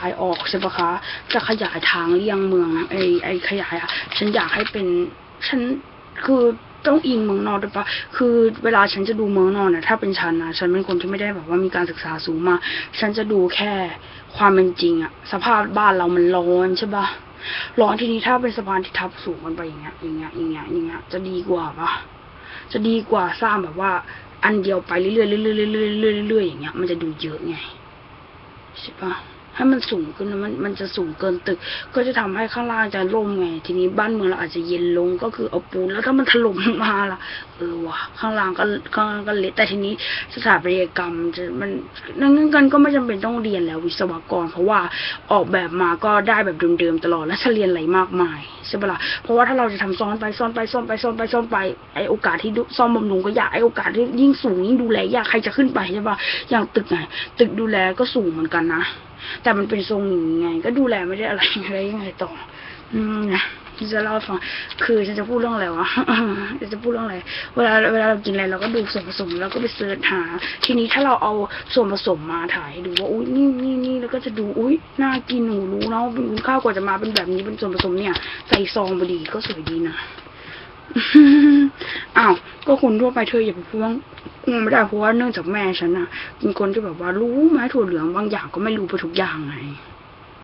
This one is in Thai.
ขายออกใช่ปะคะ จะขยายทางเลี่ยงเมืองไอไอขยายอะฉันอยากให้เป็น ฉันคือต้องอิงเมืองนอกด้วยปะคือเวลาฉันจะดูเมืองนอกเนี่ยถ้าเป็นฉันนะฉันเป็นคนที่ไม่ได้แบบว่ามีการศึกษาสูงมากฉันจะดูแค่ความเป็นจริงอะสภาพบ้านเรามันร้อนใช่ปะร้อนทีนี้ถ้าเป็นสะพานที่ทับสูงกันไปอย่างเงี้ย อย่างเงี้ย อย่างเงี้ย อย่างเงี้ย จะดีกว่าปะจะดีกว่าสร้างแบบว่า อันเดียวไปเรื่อยเรื่อยๆเรื่อยๆเรื่อยๆเรื่อยๆอย่างเงี้ย มันจะดูเยอะไงใช่ปะ ให้มันสูงขึ้นมันมันจะสูงเกินตึก ก็จะทำให้ข้างล่างจะร่มไง ทีนี้บ้านเมืองเราอาจจะเย็นลงก็คือเอาปูนแล้วถ้ามันถล่มลงมาล่ะเออว่ะข้างล่างก็ข้างล่างก็เละแต่ทีนี้สถาปัตยกรรมจะมันนั่นกันก็ไม่จำเป็นต้องเรียนแล้ววิศวกร เพราะว่าออกแบบมาก็ได้แบบเดิมๆตลอดและจะเรียนอะไรมากมาย ใช่ปะล่ะเพราะว่าถ้าเราจะทำซ้อนไปซ้อนไปซ้อนไปซ้อนไปซ้อนไปไอโอกาสที่ซ่อมบำรุงก็ยากไอโอกาสที่ยิ่งสูงยิ่งดูแลยากใครจะขึ้นไปใช่ปะอย่างตึกไงตึกดูแลก็สูงเหมือนกันนะแต่มันเป็นทรงอย่างไง ก็ดูแลไม่ได้อะไรอะไรยังไงต่อ อืมนะจะเล่าฟัง คือฉันจะพูดเรื่องอะไรวะจะพูดเรื่องอะไร เวลาเวลาเรากินอะไรเราก็ดูส่วนผสมแล้วก็ไปเสิร์ชหา ทีนี้ถ้าเราเอาส่วนผสมมาถ่ายดูว่าอุ้ยนี่นี่นี่ จะดูอุ้ยน่ากินหนูรู้แล้วเป็นคุณค่ากว่าจะมาเป็นแบบนี้เป็นส่วนผสมเนี่ย ใส่ซองพอดีก็สวยดีนะอ้าวก็คนทั่วไปเธออย่าไปพูดว่าไม่ได้เพราะว่าเนื่องจากแม่ฉันน่ะเป็นคนที่แบบว่ารู้ไหมถั่วเหลืองบางอย่างก็ไม่รู้ไปทุกอย่างไง